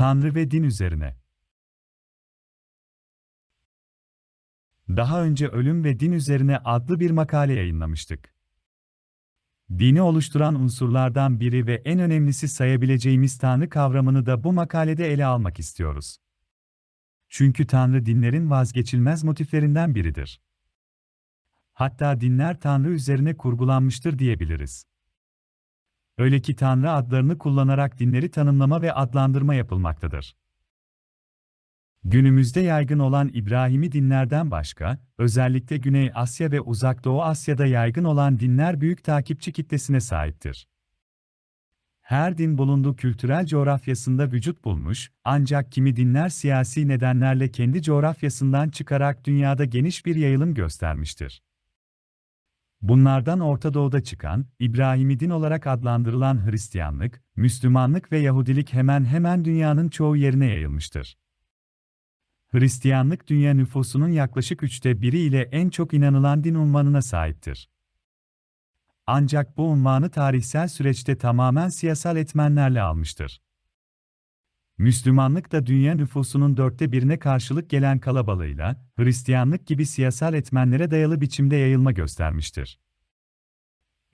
Tanrı ve din üzerine. Daha önce Ölüm ve Din Üzerine adlı bir makale yayınlamıştık. Dini oluşturan unsurlardan biri ve en önemlisi sayabileceğimiz Tanrı kavramını da bu makalede ele almak istiyoruz. Çünkü Tanrı dinlerin vazgeçilmez motiflerinden biridir. Hatta dinler Tanrı üzerine kurgulanmıştır diyebiliriz. Öyle ki Tanrı adlarını kullanarak dinleri tanımlama ve adlandırma yapılmaktadır. Günümüzde yaygın olan İbrahimi dinlerden başka, özellikle Güney Asya ve Uzak Doğu Asya'da yaygın olan dinler büyük takipçi kitlesine sahiptir. Her din bulunduğu kültürel coğrafyasında vücut bulmuş, ancak kimi dinler siyasi nedenlerle kendi coğrafyasından çıkarak dünyada geniş bir yayılım göstermiştir. Bunlardan Orta Doğu'da çıkan, İbrahimi din olarak adlandırılan Hristiyanlık, Müslümanlık ve Yahudilik hemen hemen dünyanın çoğu yerine yayılmıştır. Hristiyanlık dünya nüfusunun yaklaşık üçte biri ile en çok inanılan din unvanına sahiptir. Ancak bu unvanı tarihsel süreçte tamamen siyasal etmenlerle almıştır. Müslümanlık da dünya nüfusunun dörtte birine karşılık gelen kalabalığıyla, Hristiyanlık gibi siyasal etmenlere dayalı biçimde yayılma göstermiştir.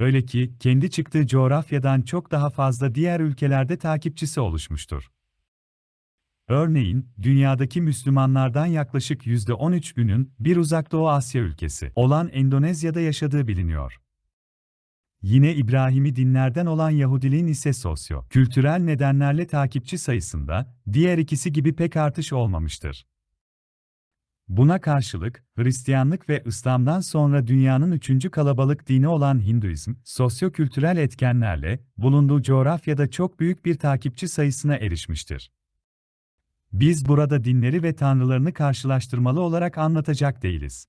Öyle ki, kendi çıktığı coğrafyadan çok daha fazla diğer ülkelerde takipçisi oluşmuştur. Örneğin, dünyadaki Müslümanlardan yaklaşık %13'ünün bir Uzak Doğu Asya ülkesi olan Endonezya'da yaşadığı biliniyor. Yine İbrahimi dinlerden olan Yahudiliğin ise sosyo, kültürel nedenlerle takipçi sayısında, diğer ikisi gibi pek artış olmamıştır. Buna karşılık, Hristiyanlık ve İslam'dan sonra dünyanın üçüncü kalabalık dini olan Hinduizm, sosyo-kültürel etkenlerle, bulunduğu coğrafyada çok büyük bir takipçi sayısına erişmiştir. Biz burada dinleri ve tanrılarını karşılaştırmalı olarak anlatacak değiliz.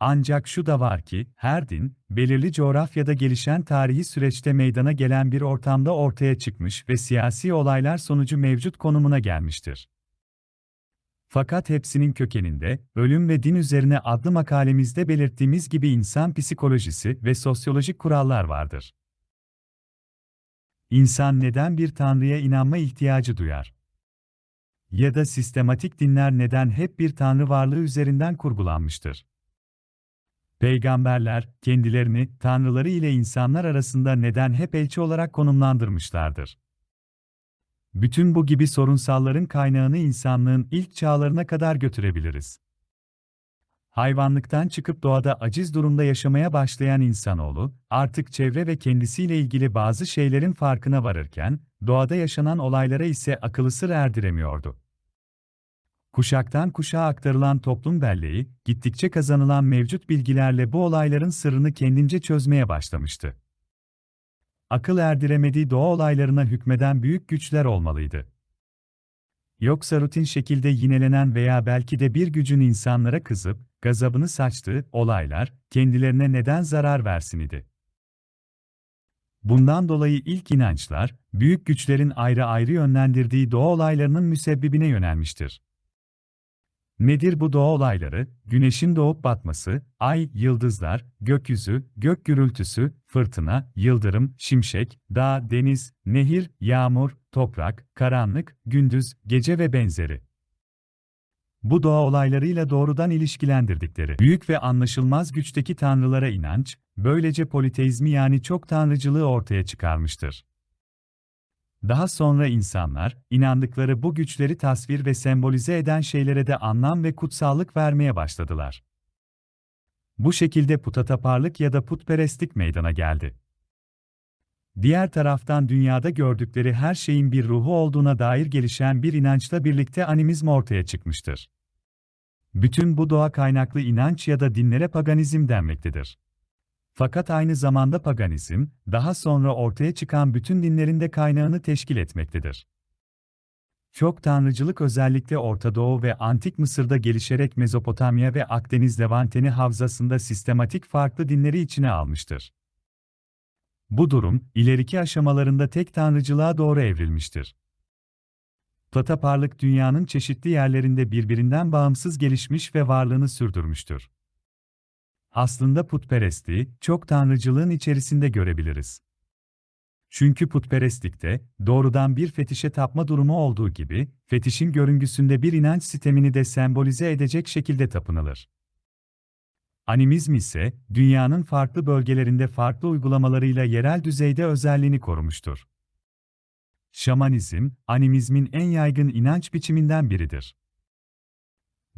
Ancak şu da var ki, her din, belirli coğrafyada gelişen tarihi süreçte meydana gelen bir ortamda ortaya çıkmış ve siyasi olaylar sonucu mevcut konumuna gelmiştir. Fakat hepsinin kökeninde, ölüm ve din üzerine adlı makalemizde belirttiğimiz gibi insan psikolojisi ve sosyolojik kurallar vardır. İnsan neden bir tanrıya inanma ihtiyacı duyar? Ya da sistematik dinler neden hep bir tanrı varlığı üzerinden kurgulanmıştır? Peygamberler, kendilerini, tanrıları ile insanlar arasında neden hep elçi olarak konumlandırmışlardır? Bütün bu gibi sorunsalların kaynağını insanlığın ilk çağlarına kadar götürebiliriz. Hayvanlıktan çıkıp doğada aciz durumda yaşamaya başlayan insanoğlu, artık çevre ve kendisiyle ilgili bazı şeylerin farkına varırken, doğada yaşanan olaylara ise akıllı sır erdiremiyordu. Kuşaktan kuşağa aktarılan toplum belleği, gittikçe kazanılan mevcut bilgilerle bu olayların sırrını kendince çözmeye başlamıştı. Akıl erdiremediği doğa olaylarına hükmeden büyük güçler olmalıydı. Yoksa rutin şekilde yinelenen veya belki de bir gücün insanlara kızıp, gazabını saçtığı olaylar, kendilerine neden zarar versin idi. Bundan dolayı ilk inançlar, büyük güçlerin ayrı ayrı yönlendirdiği doğa olaylarının müsebbibine yönelmiştir. Nedir bu doğa olayları? Güneşin doğup batması, ay, yıldızlar, gökyüzü, gök gürültüsü, fırtına, yıldırım, şimşek, dağ, deniz, nehir, yağmur, toprak, karanlık, gündüz, gece ve benzeri. Bu doğa olaylarıyla doğrudan ilişkilendirdikleri büyük ve anlaşılmaz güçteki tanrılara inanç, böylece politeizmi yani çok tanrıcılığı ortaya çıkarmıştır. Daha sonra insanlar, inandıkları bu güçleri tasvir ve sembolize eden şeylere de anlam ve kutsallık vermeye başladılar. Bu şekilde putataparlık ya da putperestlik meydana geldi. Diğer taraftan dünyada gördükleri her şeyin bir ruhu olduğuna dair gelişen bir inançla birlikte animizm ortaya çıkmıştır. Bütün bu doğa kaynaklı inanç ya da dinlere paganizm denmektedir. Fakat aynı zamanda paganizm, daha sonra ortaya çıkan bütün dinlerin de kaynağını teşkil etmektedir. Çok tanrıcılık özellikle Orta Doğu ve Antik Mısır'da gelişerek Mezopotamya ve Akdeniz Levanteni havzasında sistematik farklı dinleri içine almıştır. Bu durum, ileriki aşamalarında tek tanrıcılığa doğru evrilmiştir. Plataparlık dünyanın çeşitli yerlerinde birbirinden bağımsız gelişmiş ve varlığını sürdürmüştür aslında putperestliği, çok tanrıcılığın içerisinde görebiliriz. Çünkü putperestlikte, doğrudan bir fetişe tapma durumu olduğu gibi, fetişin görüngüsünde bir inanç sistemini de sembolize edecek şekilde tapınılır. Animizm ise, dünyanın farklı bölgelerinde farklı uygulamalarıyla yerel düzeyde özelliğini korumuştur. Şamanizm, animizmin en yaygın inanç biçiminden biridir.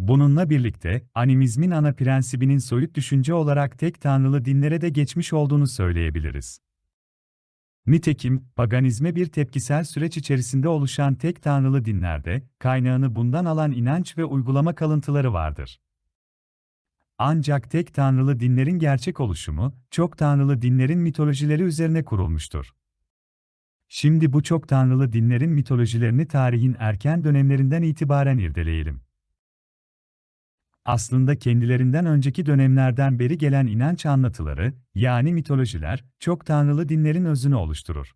Bununla birlikte, animizmin ana prensibinin soyut düşünce olarak tek tanrılı dinlere de geçmiş olduğunu söyleyebiliriz. Nitekim, paganizme bir tepkisel süreç içerisinde oluşan tek tanrılı dinlerde, kaynağını bundan alan inanç ve uygulama kalıntıları vardır. Ancak tek tanrılı dinlerin gerçek oluşumu, çok tanrılı dinlerin mitolojileri üzerine kurulmuştur. Şimdi bu çok tanrılı dinlerin mitolojilerini tarihin erken dönemlerinden itibaren irdeleyelim. Aslında kendilerinden önceki dönemlerden beri gelen inanç anlatıları, yani mitolojiler, çok tanrılı dinlerin özünü oluşturur.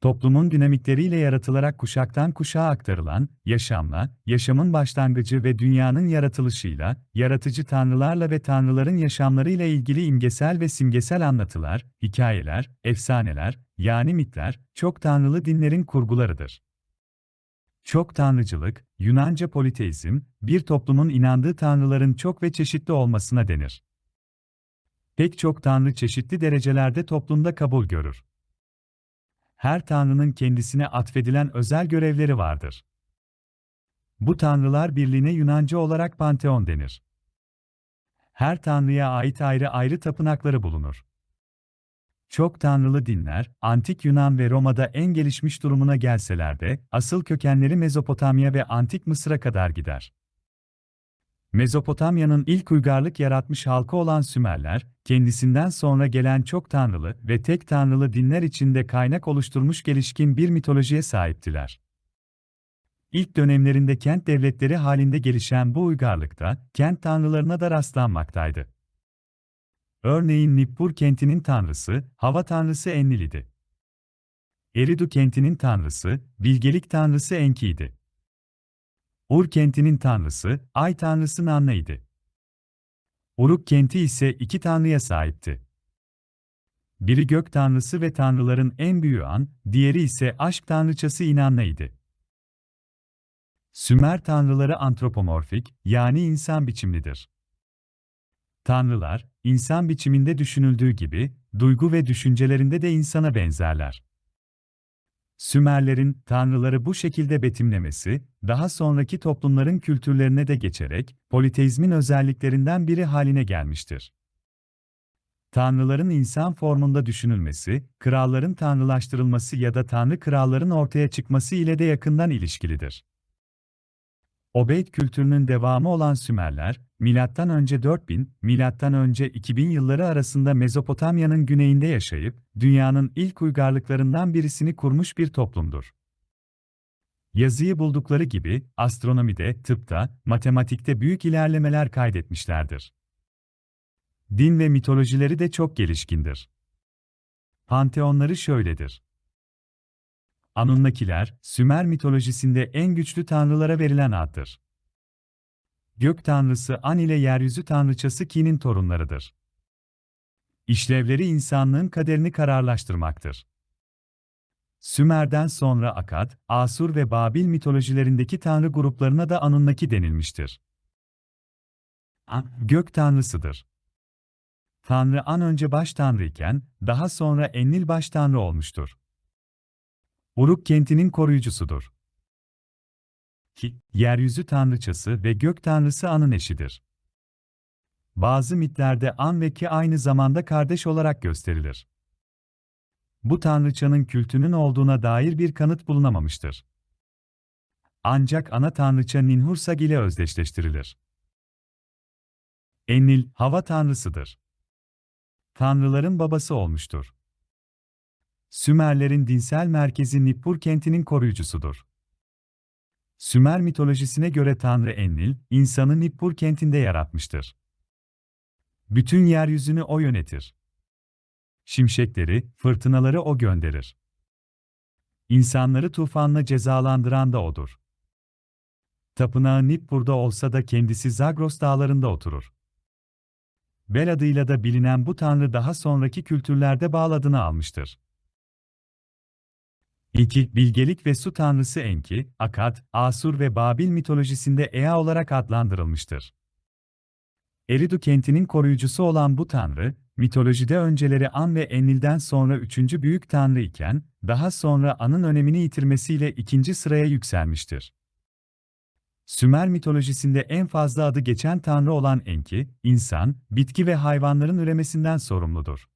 Toplumun dinamikleriyle yaratılarak kuşaktan kuşağa aktarılan, yaşamla, yaşamın başlangıcı ve dünyanın yaratılışıyla, yaratıcı tanrılarla ve tanrıların yaşamlarıyla ilgili imgesel ve simgesel anlatılar, hikayeler, efsaneler, yani mitler, çok tanrılı dinlerin kurgularıdır. Çok tanrıcılık, Yunanca politeizm, bir toplumun inandığı tanrıların çok ve çeşitli olmasına denir. Pek çok tanrı çeşitli derecelerde toplumda kabul görür. Her tanrının kendisine atfedilen özel görevleri vardır. Bu tanrılar birliğine Yunanca olarak panteon denir. Her tanrıya ait ayrı ayrı tapınakları bulunur. Çok tanrılı dinler, Antik Yunan ve Roma'da en gelişmiş durumuna gelseler de, asıl kökenleri Mezopotamya ve Antik Mısır'a kadar gider. Mezopotamya'nın ilk uygarlık yaratmış halkı olan Sümerler, kendisinden sonra gelen çok tanrılı ve tek tanrılı dinler içinde kaynak oluşturmuş gelişkin bir mitolojiye sahiptiler. İlk dönemlerinde kent devletleri halinde gelişen bu uygarlıkta, kent tanrılarına da rastlanmaktaydı. Örneğin Nippur kentinin tanrısı, hava tanrısı Enlil'idi. Eridu kentinin tanrısı, bilgelik tanrısı Enki'ydi. Ur kentinin tanrısı, ay tanrısı Nanna Uruk kenti ise iki tanrıya sahipti. Biri gök tanrısı ve tanrıların en büyüğü An, diğeri ise aşk tanrıçası İnanna Sümer tanrıları antropomorfik, yani insan biçimlidir. Tanrılar, insan biçiminde düşünüldüğü gibi, duygu ve düşüncelerinde de insana benzerler. Sümerlerin tanrıları bu şekilde betimlemesi, daha sonraki toplumların kültürlerine de geçerek politeizmin özelliklerinden biri haline gelmiştir. Tanrıların insan formunda düşünülmesi, kralların tanrılaştırılması ya da tanrı kralların ortaya çıkması ile de yakından ilişkilidir. Obeyd kültürünün devamı olan Sümerler, önce 4000, milattan önce 2000 yılları arasında Mezopotamya'nın güneyinde yaşayıp dünyanın ilk uygarlıklarından birisini kurmuş bir toplumdur. Yazıyı buldukları gibi astronomide, tıpta, matematikte büyük ilerlemeler kaydetmişlerdir. Din ve mitolojileri de çok gelişkindir. Panteonları şöyledir. Anunnakiler, Sümer mitolojisinde en güçlü tanrılara verilen addır. Gök tanrısı An ile yeryüzü tanrıçası Ki'nin torunlarıdır. İşlevleri insanlığın kaderini kararlaştırmaktır. Sümer'den sonra Akad, Asur ve Babil mitolojilerindeki tanrı gruplarına da Anunnaki denilmiştir. An, gök tanrısıdır. Tanrı An önce baş tanrı iken, daha sonra Enlil baş tanrı olmuştur. Uruk kentinin koruyucusudur. Ki, yeryüzü tanrıçası ve gök tanrısı An'ın eşidir. Bazı mitlerde An ve Ki aynı zamanda kardeş olarak gösterilir. Bu tanrıçanın kültünün olduğuna dair bir kanıt bulunamamıştır. Ancak ana tanrıça Ninhursag ile özdeşleştirilir. Enlil, hava tanrısıdır. Tanrıların babası olmuştur. Sümerlerin dinsel merkezi Nippur kentinin koruyucusudur. Sümer mitolojisine göre Tanrı Enlil, insanı Nippur kentinde yaratmıştır. Bütün yeryüzünü o yönetir. Şimşekleri, fırtınaları o gönderir. İnsanları tufanla cezalandıran da odur. Tapınağı Nippur'da olsa da kendisi Zagros dağlarında oturur. Bel adıyla da bilinen bu tanrı daha sonraki kültürlerde bağladığını almıştır. 2. Bilgelik ve su tanrısı Enki, Akkad, Asur ve Babil mitolojisinde Ea olarak adlandırılmıştır. Eridu kentinin koruyucusu olan bu tanrı, mitolojide önceleri An ve Enlil'den sonra üçüncü büyük tanrı iken, daha sonra An'ın önemini yitirmesiyle ikinci sıraya yükselmiştir. Sümer mitolojisinde en fazla adı geçen tanrı olan Enki, insan, bitki ve hayvanların üremesinden sorumludur.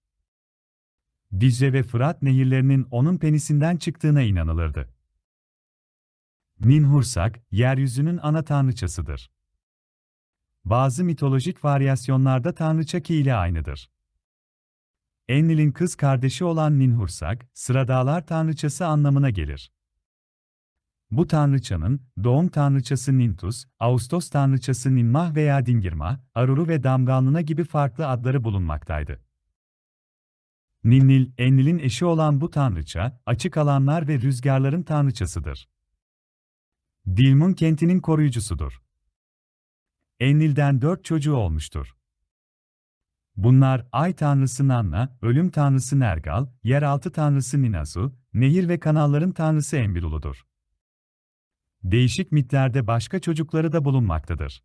Dicle ve Fırat nehirlerinin onun penisinden çıktığına inanılırdı. Ninhursak, yeryüzünün ana tanrıçasıdır. Bazı mitolojik varyasyonlarda tanrıça Ki ile aynıdır. Enlil'in kız kardeşi olan Ninhursak, sıradağlar tanrıçası anlamına gelir. Bu tanrıçanın, doğum tanrıçası Nintus, Ağustos tanrıçası Ninmah veya Dingirmah, Aruru ve Damgalnına gibi farklı adları bulunmaktaydı. Ninnil, Enlil'in eşi olan bu tanrıça, açık alanlar ve rüzgarların tanrıçasıdır. Dilmun kentinin koruyucusudur. Enlil'den dört çocuğu olmuştur. Bunlar ay tanrısı Nanna, ölüm tanrısı Nergal, yeraltı tanrısı Ninasu, nehir ve kanalların tanrısı Enbilulu'dur. Değişik mitlerde başka çocukları da bulunmaktadır.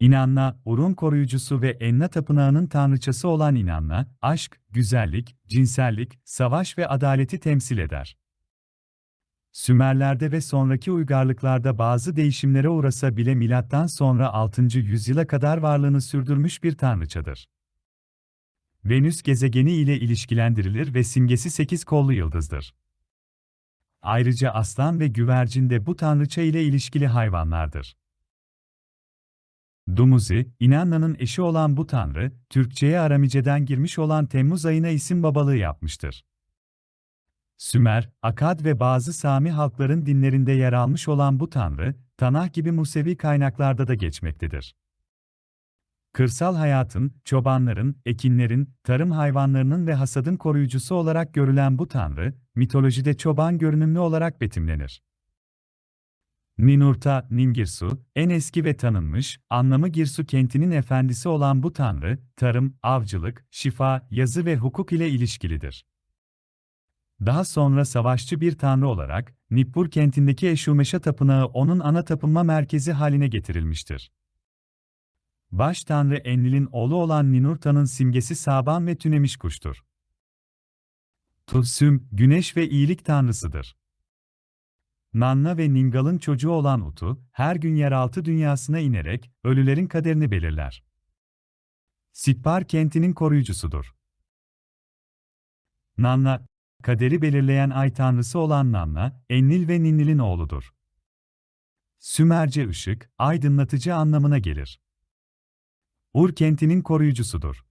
İnanna, Urun koruyucusu ve Enna tapınağının tanrıçası olan İnanna, aşk, güzellik, cinsellik, savaş ve adaleti temsil eder. Sümerlerde ve sonraki uygarlıklarda bazı değişimlere uğrasa bile milattan sonra 6. yüzyıla kadar varlığını sürdürmüş bir tanrıçadır. Venüs gezegeni ile ilişkilendirilir ve simgesi 8 kollu yıldızdır. Ayrıca aslan ve güvercin de bu tanrıça ile ilişkili hayvanlardır. Dumuzi, İnanna'nın eşi olan bu tanrı, Türkçe'ye Aramice'den girmiş olan Temmuz ayına isim babalığı yapmıştır. Sümer, Akad ve bazı Sami halkların dinlerinde yer almış olan bu tanrı, Tanah gibi Musevi kaynaklarda da geçmektedir. Kırsal hayatın, çobanların, ekinlerin, tarım hayvanlarının ve hasadın koruyucusu olarak görülen bu tanrı, mitolojide çoban görünümlü olarak betimlenir. Ninurta, Ningirsu, en eski ve tanınmış, anlamı Girsu kentinin efendisi olan bu tanrı, tarım, avcılık, şifa, yazı ve hukuk ile ilişkilidir. Daha sonra savaşçı bir tanrı olarak, Nippur kentindeki Eşumeşa tapınağı onun ana tapınma merkezi haline getirilmiştir. Baş tanrı Enlil'in oğlu olan Ninurta'nın simgesi Saban ve tünemiş kuştur. Tulsüm, güneş ve iyilik tanrısıdır. Nanna ve Ningal'ın çocuğu olan Utu, her gün yeraltı dünyasına inerek, ölülerin kaderini belirler. Sitpar kentinin koruyucusudur. Nanna, kaderi belirleyen ay tanrısı olan Nanna, Ennil ve Ninnil'in oğludur. Sümerce ışık, aydınlatıcı anlamına gelir. Ur kentinin koruyucusudur.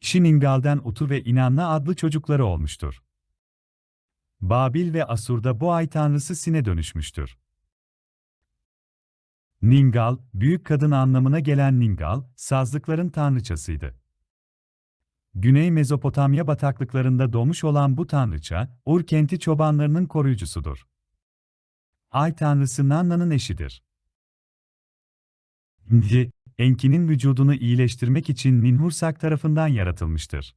Şiningal'den Utu ve İnanna adlı çocukları olmuştur. Babil ve Asur'da bu ay tanrısı Sin'e dönüşmüştür. Ningal, büyük kadın anlamına gelen Ningal, sazlıkların tanrıçasıydı. Güney Mezopotamya bataklıklarında doğmuş olan bu tanrıça, Ur kenti çobanlarının koruyucusudur. Ay tanrısı Nanna'nın eşidir. Enki'nin vücudunu iyileştirmek için Ninhursak tarafından yaratılmıştır.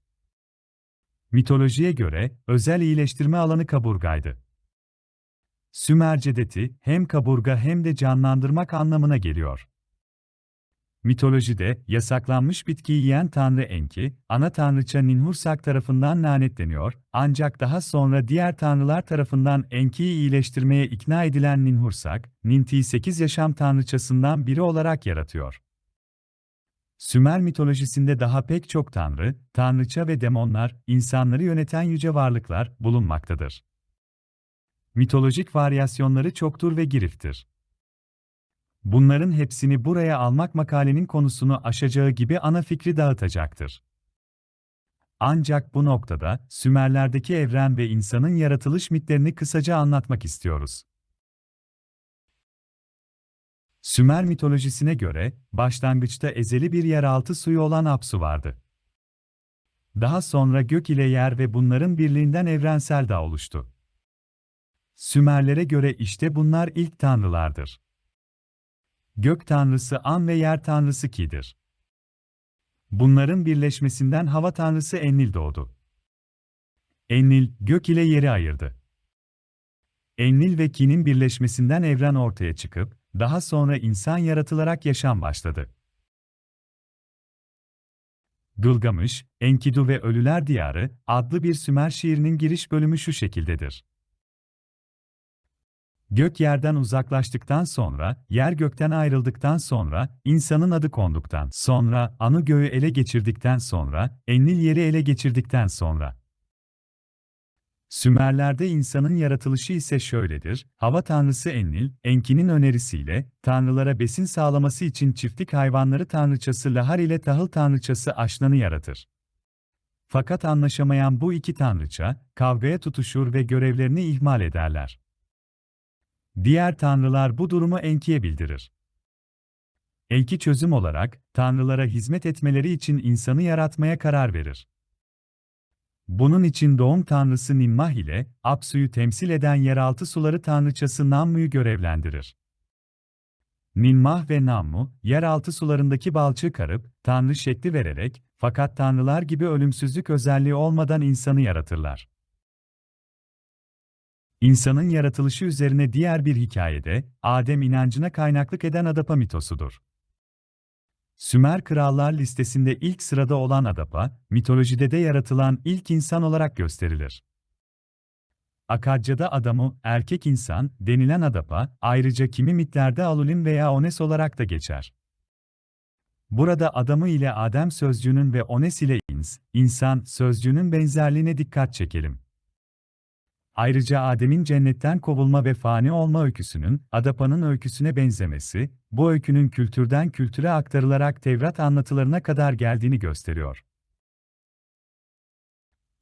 Mitolojiye göre, özel iyileştirme alanı kaburgaydı. Sümer cedeti, hem kaburga hem de canlandırmak anlamına geliyor. Mitolojide, yasaklanmış bitkiyi yiyen tanrı Enki, ana tanrıça Ninhursak tarafından lanetleniyor, ancak daha sonra diğer tanrılar tarafından Enki'yi iyileştirmeye ikna edilen Ninhursak, Ninti'yi 8 yaşam tanrıçasından biri olarak yaratıyor. Sümer mitolojisinde daha pek çok tanrı, tanrıça ve demonlar, insanları yöneten yüce varlıklar bulunmaktadır. Mitolojik varyasyonları çoktur ve giriftir. Bunların hepsini buraya almak makalenin konusunu aşacağı gibi ana fikri dağıtacaktır. Ancak bu noktada Sümerlerdeki evren ve insanın yaratılış mitlerini kısaca anlatmak istiyoruz. Sümer mitolojisine göre, başlangıçta ezeli bir yeraltı suyu olan Apsu vardı. Daha sonra gök ile yer ve bunların birliğinden evrensel dağ oluştu. Sümerlere göre işte bunlar ilk tanrılardır. Gök tanrısı An ve yer tanrısı Ki'dir. Bunların birleşmesinden hava tanrısı Enlil doğdu. Enlil, gök ile yeri ayırdı. Enlil ve Ki'nin birleşmesinden evren ortaya çıkıp, daha sonra insan yaratılarak yaşam başladı. Gılgamış, Enkidu ve Ölüler Diyarı adlı bir Sümer şiirinin giriş bölümü şu şekildedir. Gök yerden uzaklaştıktan sonra, yer gökten ayrıldıktan sonra, insanın adı konduktan sonra, anı göğü ele geçirdikten sonra, Enlil yeri ele geçirdikten sonra. Sümerlerde insanın yaratılışı ise şöyledir, hava tanrısı Enlil, Enki'nin önerisiyle, tanrılara besin sağlaması için çiftlik hayvanları tanrıçası Lahar ile tahıl tanrıçası Aşnan'ı yaratır. Fakat anlaşamayan bu iki tanrıça, kavgaya tutuşur ve görevlerini ihmal ederler. Diğer tanrılar bu durumu Enki'ye bildirir. Enki çözüm olarak, tanrılara hizmet etmeleri için insanı yaratmaya karar verir. Bunun için doğum tanrısı Nimmah ile, Apsu'yu temsil eden yeraltı suları tanrıçası Nammu'yu görevlendirir. Nimmah ve Nammu, yeraltı sularındaki balçığı karıp, tanrı şekli vererek, fakat tanrılar gibi ölümsüzlük özelliği olmadan insanı yaratırlar. İnsanın yaratılışı üzerine diğer bir hikayede, Adem inancına kaynaklık eden Adapa mitosudur. Sümer krallar listesinde ilk sırada olan Adapa, mitolojide de yaratılan ilk insan olarak gösterilir. Akadya'da Adamu, erkek insan, denilen Adapa, ayrıca kimi mitlerde Alulim veya Ones olarak da geçer. Burada Adamı ile Adem sözcüğünün ve Ones ile ins, insan sözcüğünün benzerliğine dikkat çekelim. Ayrıca Adem'in cennetten kovulma ve fani olma öyküsünün, Adapa'nın öyküsüne benzemesi, bu öykünün kültürden kültüre aktarılarak Tevrat anlatılarına kadar geldiğini gösteriyor.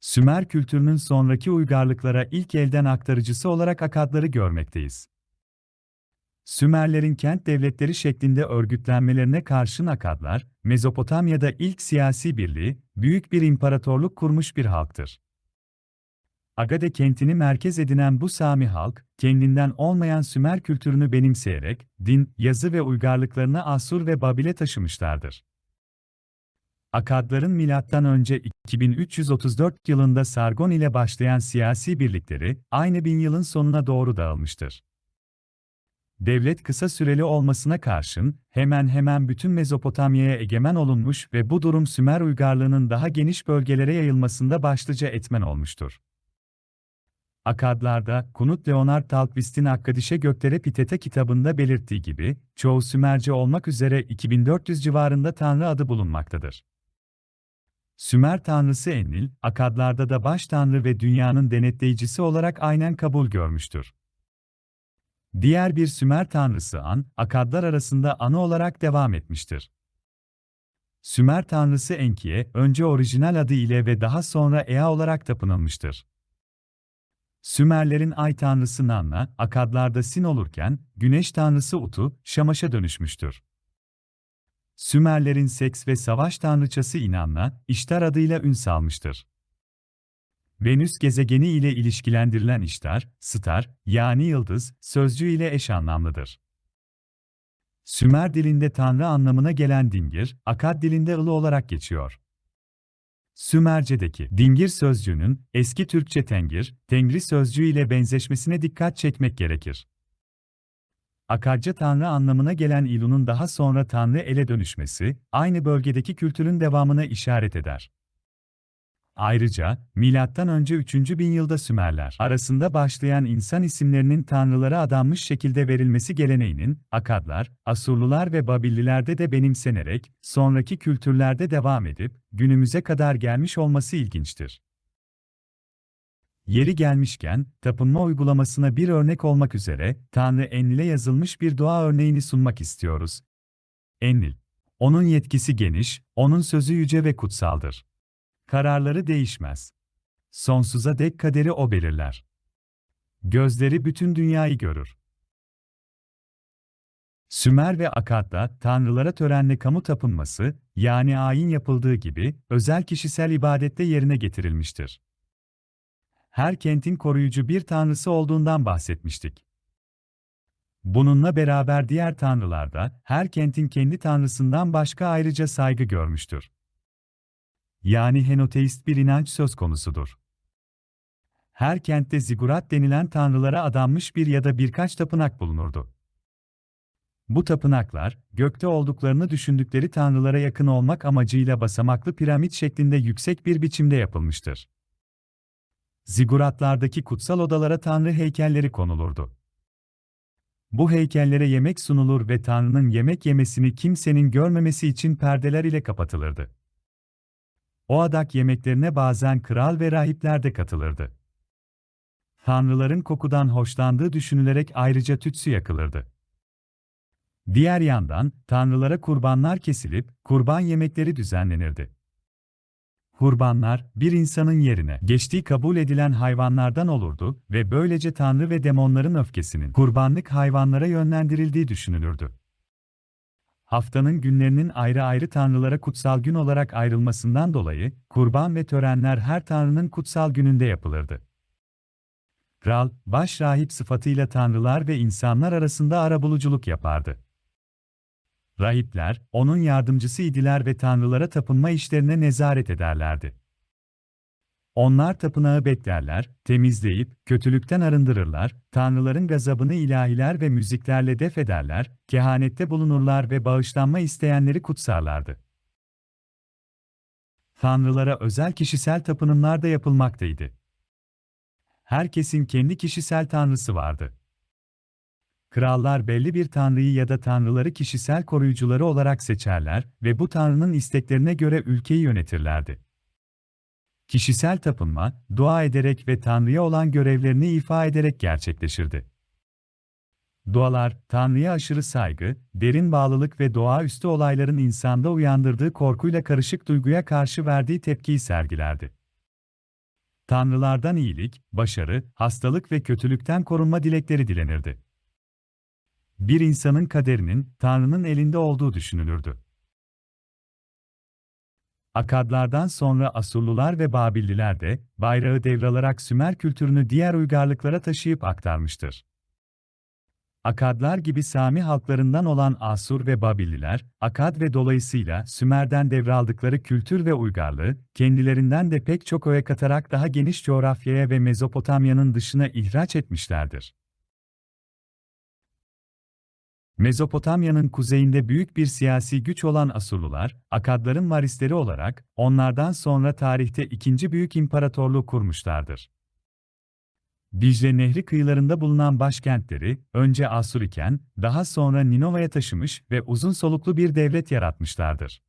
Sümer kültürünün sonraki uygarlıklara ilk elden aktarıcısı olarak Akadları görmekteyiz. Sümerlerin kent devletleri şeklinde örgütlenmelerine karşın Akadlar, Mezopotamya'da ilk siyasi birliği, büyük bir imparatorluk kurmuş bir halktır. Agade kentini merkez edinen bu Sami halk, kendinden olmayan Sümer kültürünü benimseyerek, din, yazı ve uygarlıklarını Asur ve Babil'e taşımışlardır. Akadların önce 2334 yılında Sargon ile başlayan siyasi birlikleri, aynı bin yılın sonuna doğru dağılmıştır. Devlet kısa süreli olmasına karşın, hemen hemen bütün Mezopotamya'ya egemen olunmuş ve bu durum Sümer uygarlığının daha geniş bölgelere yayılmasında başlıca etmen olmuştur. Akadlarda, Kunut Leonard Talkvist'in Akkadişe Göklere Pitete kitabında belirttiği gibi, çoğu Sümerce olmak üzere 2400 civarında tanrı adı bulunmaktadır. Sümer tanrısı Enlil, Akadlarda da baş tanrı ve dünyanın denetleyicisi olarak aynen kabul görmüştür. Diğer bir Sümer tanrısı An, Akadlar arasında anı olarak devam etmiştir. Sümer tanrısı Enki'ye önce orijinal adı ile ve daha sonra Ea olarak tapınılmıştır. Sümerlerin ay tanrısı Nanna, Akadlarda Sin olurken, güneş tanrısı Utu, Şamaş'a dönüşmüştür. Sümerlerin seks ve savaş tanrıçası İnanna, İştar adıyla ün salmıştır. Venüs gezegeni ile ilişkilendirilen İştar, star, yani yıldız, sözcüğü ile eş anlamlıdır. Sümer dilinde tanrı anlamına gelen dingir, Akad dilinde ılı olarak geçiyor. Sümerce'deki dingir sözcüğünün eski Türkçe tengir, tengri sözcüğü ile benzeşmesine dikkat çekmek gerekir. Akadca tanrı anlamına gelen İlu'nun daha sonra tanrı ele dönüşmesi, aynı bölgedeki kültürün devamına işaret eder. Ayrıca, M.Ö. 3. bin yılda Sümerler arasında başlayan insan isimlerinin tanrılara adanmış şekilde verilmesi geleneğinin, Akadlar, Asurlular ve Babillilerde de benimsenerek, sonraki kültürlerde devam edip, günümüze kadar gelmiş olması ilginçtir. Yeri gelmişken, tapınma uygulamasına bir örnek olmak üzere, Tanrı Enlil'e yazılmış bir dua örneğini sunmak istiyoruz. Enlil. Onun yetkisi geniş, onun sözü yüce ve kutsaldır. Kararları değişmez. Sonsuza dek kaderi o belirler. Gözleri bütün dünyayı görür. Sümer ve Akad'da tanrılara törenle kamu tapınması, yani ayin yapıldığı gibi, özel kişisel ibadette yerine getirilmiştir. Her kentin koruyucu bir tanrısı olduğundan bahsetmiştik. Bununla beraber diğer tanrılar da, her kentin kendi tanrısından başka ayrıca saygı görmüştür yani henoteist bir inanç söz konusudur. Her kentte zigurat denilen tanrılara adanmış bir ya da birkaç tapınak bulunurdu. Bu tapınaklar, gökte olduklarını düşündükleri tanrılara yakın olmak amacıyla basamaklı piramit şeklinde yüksek bir biçimde yapılmıştır. Ziguratlardaki kutsal odalara tanrı heykelleri konulurdu. Bu heykellere yemek sunulur ve tanrının yemek yemesini kimsenin görmemesi için perdeler ile kapatılırdı. O adak yemeklerine bazen kral ve rahipler de katılırdı. Tanrıların kokudan hoşlandığı düşünülerek ayrıca tütsü yakılırdı. Diğer yandan, tanrılara kurbanlar kesilip, kurban yemekleri düzenlenirdi. Kurbanlar, bir insanın yerine geçtiği kabul edilen hayvanlardan olurdu ve böylece tanrı ve demonların öfkesinin kurbanlık hayvanlara yönlendirildiği düşünülürdü. Haftanın günlerinin ayrı ayrı tanrılara kutsal gün olarak ayrılmasından dolayı, kurban ve törenler her tanrının kutsal gününde yapılırdı. Kral, baş rahip sıfatıyla tanrılar ve insanlar arasında arabuluculuk yapardı. Rahipler, onun yardımcısı idiler ve tanrılara tapınma işlerine nezaret ederlerdi. Onlar tapınağı beklerler, temizleyip, kötülükten arındırırlar, tanrıların gazabını ilahiler ve müziklerle def ederler, kehanette bulunurlar ve bağışlanma isteyenleri kutsarlardı. Tanrılara özel kişisel tapınımlar da yapılmaktaydı. Herkesin kendi kişisel tanrısı vardı. Krallar belli bir tanrıyı ya da tanrıları kişisel koruyucuları olarak seçerler ve bu tanrının isteklerine göre ülkeyi yönetirlerdi. Kişisel tapınma, dua ederek ve Tanrı'ya olan görevlerini ifa ederek gerçekleşirdi. Dualar, Tanrı'ya aşırı saygı, derin bağlılık ve doğaüstü olayların insanda uyandırdığı korkuyla karışık duyguya karşı verdiği tepkiyi sergilerdi. Tanrılardan iyilik, başarı, hastalık ve kötülükten korunma dilekleri dilenirdi. Bir insanın kaderinin Tanrı'nın elinde olduğu düşünülürdü. Akadlardan sonra Asurlular ve Babilliler de bayrağı devralarak Sümer kültürünü diğer uygarlıklara taşıyıp aktarmıştır. Akadlar gibi Sami halklarından olan Asur ve Babilliler, Akad ve dolayısıyla Sümer'den devraldıkları kültür ve uygarlığı, kendilerinden de pek çok öğe katarak daha geniş coğrafyaya ve Mezopotamya'nın dışına ihraç etmişlerdir. Mezopotamya'nın kuzeyinde büyük bir siyasi güç olan Asurlular, Akadların varisleri olarak, onlardan sonra tarihte ikinci büyük imparatorluğu kurmuşlardır. Dicle Nehri kıyılarında bulunan başkentleri, önce Asur iken, daha sonra Ninova'ya taşımış ve uzun soluklu bir devlet yaratmışlardır.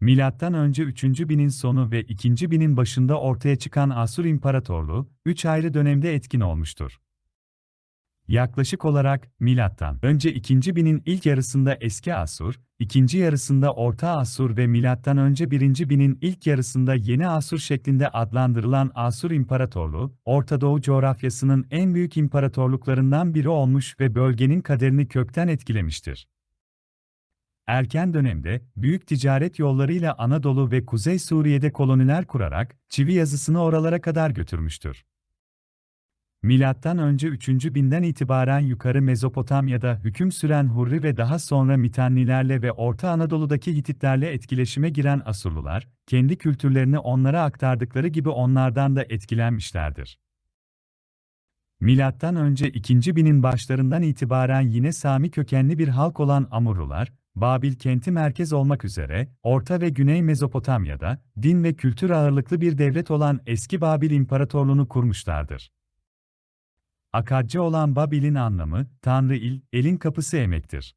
Milattan önce 3. binin sonu ve 2. binin başında ortaya çıkan Asur İmparatorluğu, üç ayrı dönemde etkin olmuştur. Yaklaşık olarak milattan önce 2. binin ilk yarısında Eski Asur, ikinci yarısında Orta Asur ve milattan önce 1. binin ilk yarısında Yeni Asur şeklinde adlandırılan Asur İmparatorluğu, Orta Doğu coğrafyasının en büyük imparatorluklarından biri olmuş ve bölgenin kaderini kökten etkilemiştir. Erken dönemde, büyük ticaret yollarıyla Anadolu ve Kuzey Suriye'de koloniler kurarak, çivi yazısını oralara kadar götürmüştür. Milattan önce 3. binden itibaren yukarı Mezopotamya'da hüküm süren Hurri ve daha sonra Mitannilerle ve Orta Anadolu'daki Hititlerle etkileşime giren Asurlular, kendi kültürlerini onlara aktardıkları gibi onlardan da etkilenmişlerdir. Milattan önce 2. binin başlarından itibaren yine Sami kökenli bir halk olan Amurlular, Babil kenti merkez olmak üzere, Orta ve Güney Mezopotamya'da, din ve kültür ağırlıklı bir devlet olan eski Babil İmparatorluğunu kurmuşlardır. Akadce olan Babil'in anlamı, Tanrı il, elin kapısı emektir.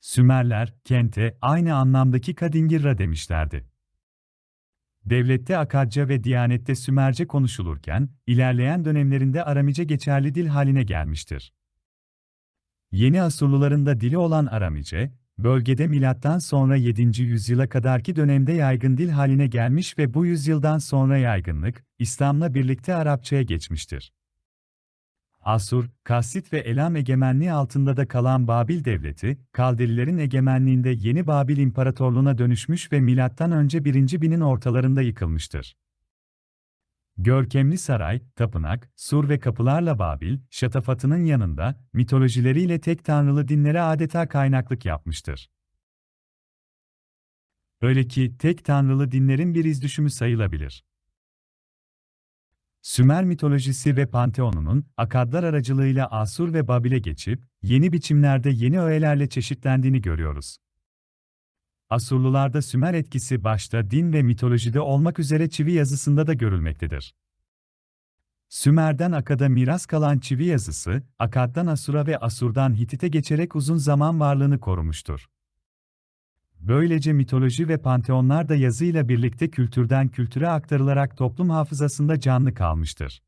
Sümerler, kente aynı anlamdaki Kadingirra demişlerdi. Devlette Akadca ve Diyanette Sümerce konuşulurken, ilerleyen dönemlerinde Aramice geçerli dil haline gelmiştir. Yeni Asurluların da dili olan Aramice, bölgede milattan sonra 7. yüzyıla kadarki dönemde yaygın dil haline gelmiş ve bu yüzyıldan sonra yaygınlık, İslam'la birlikte Arapçaya geçmiştir. Asur, Kassit ve Elam egemenliği altında da kalan Babil devleti, Kaldelilerin egemenliğinde yeni Babil İmparatorluğuna dönüşmüş ve M.Ö. 1. binin ortalarında yıkılmıştır. Görkemli saray, tapınak, sur ve kapılarla Babil, şatafatının yanında, mitolojileriyle tek tanrılı dinlere adeta kaynaklık yapmıştır. Öyle ki tek tanrılı dinlerin bir izdüşümü sayılabilir. Sümer mitolojisi ve panteonunun, Akadlar aracılığıyla Asur ve Babil'e geçip, yeni biçimlerde yeni öğelerle çeşitlendiğini görüyoruz. Asurlularda Sümer etkisi başta din ve mitolojide olmak üzere çivi yazısında da görülmektedir. Sümer'den Akad'a miras kalan çivi yazısı, Akad'dan Asur'a ve Asur'dan Hitit'e geçerek uzun zaman varlığını korumuştur. Böylece mitoloji ve panteonlar da yazıyla birlikte kültürden kültüre aktarılarak toplum hafızasında canlı kalmıştır.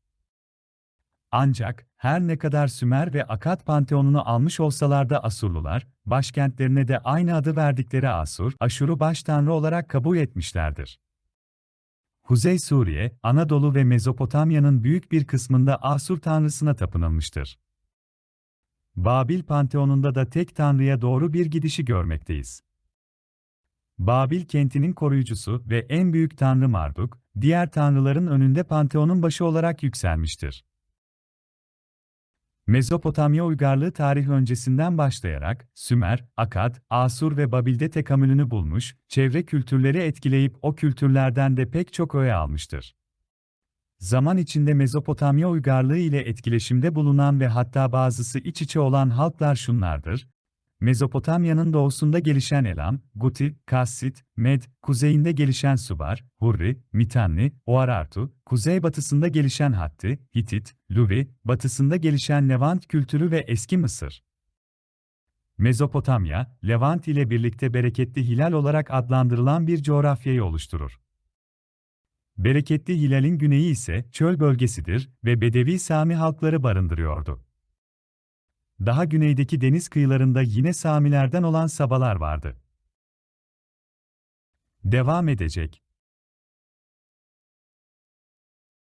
Ancak, her ne kadar Sümer ve Akad panteonunu almış olsalar da Asurlular, başkentlerine de aynı adı verdikleri Asur, Aşur'u baş tanrı olarak kabul etmişlerdir. Kuzey Suriye, Anadolu ve Mezopotamya'nın büyük bir kısmında Asur tanrısına tapınılmıştır. Babil panteonunda da tek tanrıya doğru bir gidişi görmekteyiz. Babil kentinin koruyucusu ve en büyük tanrı Marduk, diğer tanrıların önünde panteonun başı olarak yükselmiştir. Mezopotamya uygarlığı tarih öncesinden başlayarak Sümer, Akad, Asur ve Babil'de tekamülünü bulmuş, çevre kültürleri etkileyip o kültürlerden de pek çok öğe almıştır. Zaman içinde Mezopotamya uygarlığı ile etkileşimde bulunan ve hatta bazısı iç içe olan halklar şunlardır, Mezopotamya'nın doğusunda gelişen Elam, Guti, Kassit, Med, kuzeyinde gelişen Subar, Hurri, Mitanni, Oarartu, kuzeybatısında gelişen Hatti, Hitit, Luvi, batısında gelişen Levant kültürü ve eski Mısır. Mezopotamya, Levant ile birlikte bereketli hilal olarak adlandırılan bir coğrafyayı oluşturur. Bereketli hilalin güneyi ise çöl bölgesidir ve Bedevi Sami halkları barındırıyordu. Daha güneydeki deniz kıyılarında yine Samilerden olan Sabalar vardı. Devam edecek.